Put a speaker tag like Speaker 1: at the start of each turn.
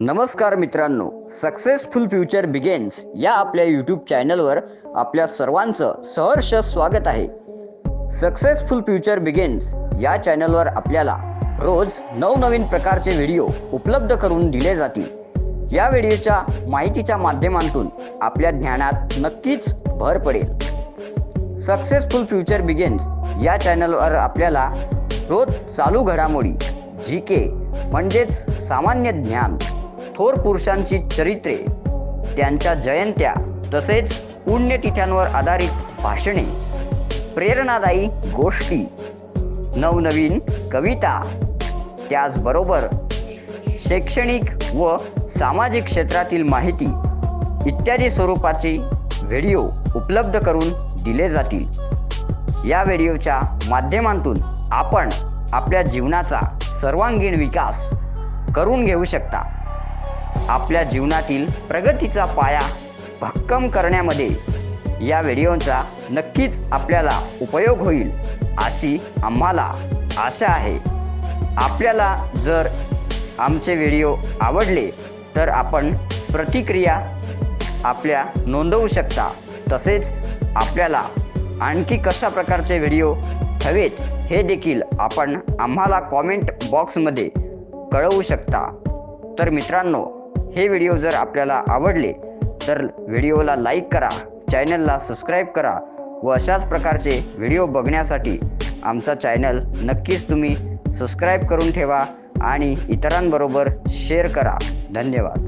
Speaker 1: नमस्कार मित्रांनो successful future begins या आपल्या यूट्यूब चॅनलवर आपल्या सर्वांचं सहर्ष स्वागत आहे. सक्सेसफुल फ्युचर बिगेन्स या चॅनलवर आपल्याला रोज नवनवीन प्रकारचे व्हिडिओ उपलब्ध करून दिले जातील. या व्हिडिओच्या माहितीच्या माध्यमातून आपल्या ज्ञानात नक्कीच भर पडेल. सक्सेसफुल फ्युचर बिगेन्स या चॅनलवर आपल्याला रोज चालू घडामोडी जी के म्हणजेच सामान्य ज्ञान थोर पुरुषांची चरित्रे त्यांच्या जयंत्या तसेच पुण्यतिथ्यांवर आधारित भाषणे प्रेरणादायी गोष्टी नवनवीन कविता त्याचबरोबर शैक्षणिक व सामाजिक क्षेत्रातील माहिती इत्यादी स्वरूपाचे व्हिडिओ उपलब्ध करून दिले जातील. या व्हिडिओच्या माध्यमातून आपण आपल्या जीवनाचा सर्वांगीण विकास करून घेऊ शकता. आपल्या जीवनातील प्रगतीचा पाया भक्कम करण्यामध्ये या व्हिडिओचा नक्कीच आपल्याला उपयोग होईल अशी आम्हाला आशा आहे. आपल्याला जर आमचे व्हिडिओ आवडले तर आपण प्रतिक्रिया आपल्या नोंदवू शकता. तसेच आपल्याला आणखी कशा प्रकारचे व्हिडिओ हवेत हे देखील आपण आम्हाला कॉमेंट बॉक्समध्ये कळवू शकता. तर मित्रांनो हे व्हिडिओ जर आपल्याला आवडले तर व्हिडिओला लाईक करा चॅनलला सबस्क्राईब करा व अशाच प्रकारचे व्हिडिओ बघण्यासाठी आमचा चॅनल नक्कीच तुम्ही सबस्क्राईब करून ठेवा आणि इतरांबरोबर शेअर करा. धन्यवाद.